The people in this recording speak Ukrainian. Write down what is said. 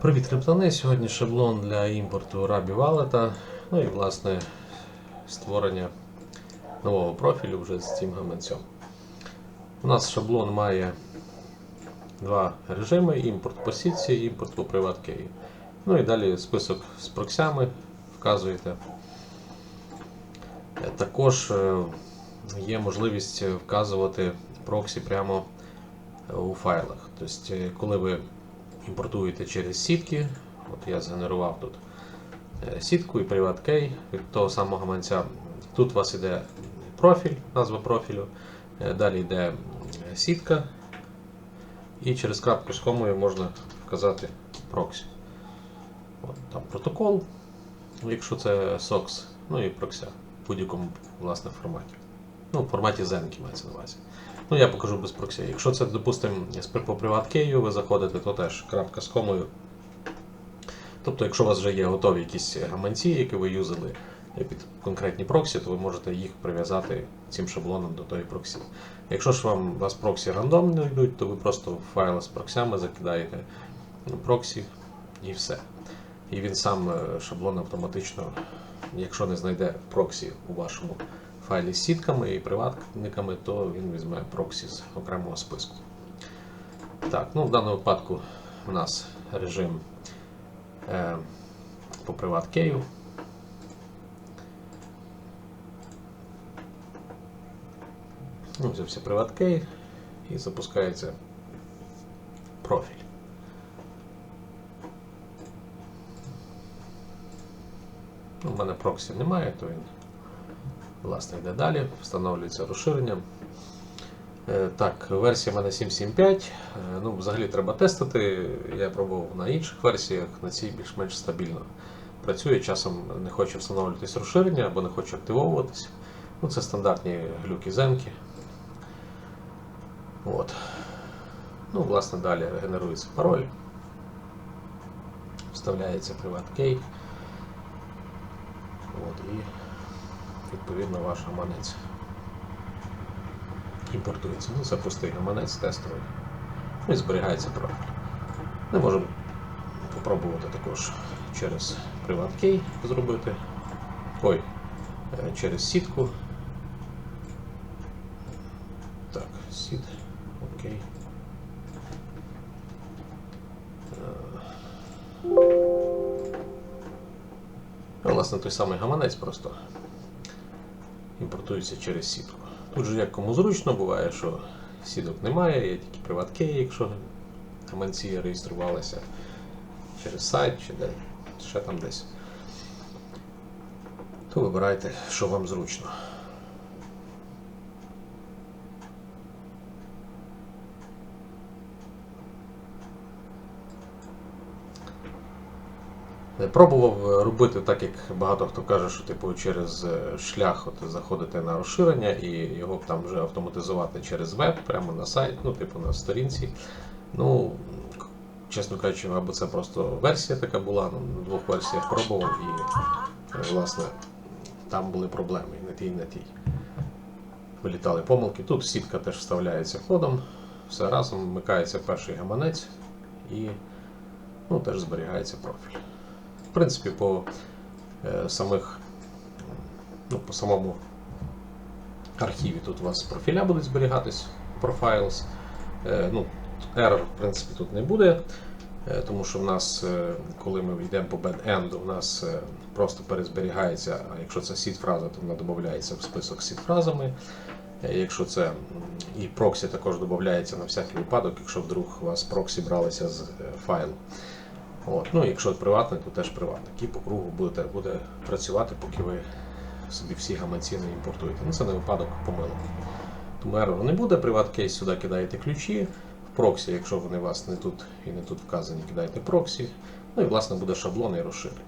Привіт, криптони! Сьогодні шаблон для імпорту Rabi Wallet, ну і власне створення нового профілю вже з цим гаманцем. У нас шаблон має два режими: імпорт по сітці, імпорт по PrivatKey. Ну і далі список з проксями вказуєте. Е, Також е, є можливість вказувати проксі прямо у файлах. Тобто, е, коли ви імпортуєте через сітки, от я згенерував тут е, сітку і PrivatKey від того самого гаманця. Тут у вас іде профіль, назва профілю, е, далі йде сітка, і через крапку з комою можна вказати проксі. От, там протокол, якщо це SOX, ну і прокся в будь-якому власне форматі. Ну, в форматі Zenki мається на увазі. Ну, я покажу без проксі. Якщо це, допустимо, по PrivatKey ви заходите, то теж крапка з комою. Тобто, якщо у вас вже є готові якісь гаманці, які ви юзали під конкретні проксі, то ви можете їх прив'язати цим шаблоном до тої проксі. Якщо ж вам у вас проксі рандомно йдуть, то ви просто в файл з проксями закидаєте проксі і все. І він сам е, шаблон автоматично, якщо не знайде проксі у вашому файлі з сітками і приватниками, то він візьме проксі з окремого списку. Так, ну в даному випадку у нас режим е, по PrivatKey. Ну, взявся PrivatKey і запускається профіль. Ну, У мене проксі немає, то він власне йде далі, встановлюється розширення. Е, Так, версія в мене 7.7.5. Е, Ну, взагалі треба тестити. Я пробував на інших версіях, на цій більш-менш стабільно працює. Часом не хоче встановлюватись розширення або не хоче активовуватись. Ну, це стандартні глюки земки. От. Ну, власне, далі генерується пароль. Вставляється PrivatKey. От, і відповідно ваш гаманець імпортується. Ну, це простий гаманець тестовий. Ну і зберігається профіль. Ми можемо спробувати також через PrivatKey зробити. Ой, е, через сітку. Так, сіт. Окей. Ну, власне, той самий гаманець просто імпортується через сітку. Тут же як кому зручно буває, що сіток немає, є тільки приватки, якщо гаманці реєструвалися через сайт чи де, ще там десь. То вибирайте, що вам зручно. Пробував робити так, як багато хто каже, що типу через е, шлях от заходити на розширення і його там вже автоматизувати через веб, прямо на сайт, ну, типу на сторінці. Ну, чесно кажучи, або це просто версія така була, ну, на двох версіях пробував і е, власне там були проблеми і на тій, і на тій. Вилітали помилки. Тут сітка теж вставляється ходом, все разом вмикається перший гаманець і ну, теж зберігається профіль. Принципі, по е, самих, ну, по самому архіві тут у вас профіля будуть зберігатись, profiles. Е, ну, error, в принципі, тут не буде, е, тому що в нас, коли ми йдемо по back-end, у нас просто перезберігається, а якщо це seed-фраза, то вона додається в список з seed-фразами. Е, Якщо це і проксі також додається на всякий випадок, якщо вдруг у вас проксі бралися з файлу. От. Ну, якщо приватний, то теж приватник. І по кругу будете, буде працювати, поки ви собі всі гаманці не імпортуєте. Ну, це не випадок помилок. Тому ерору не буде, приват-кейс сюди кидаєте ключі, в проксі, якщо вони у вас не тут і не тут вказані, кидаєте проксі. Ну і власне буде шаблон і розширення.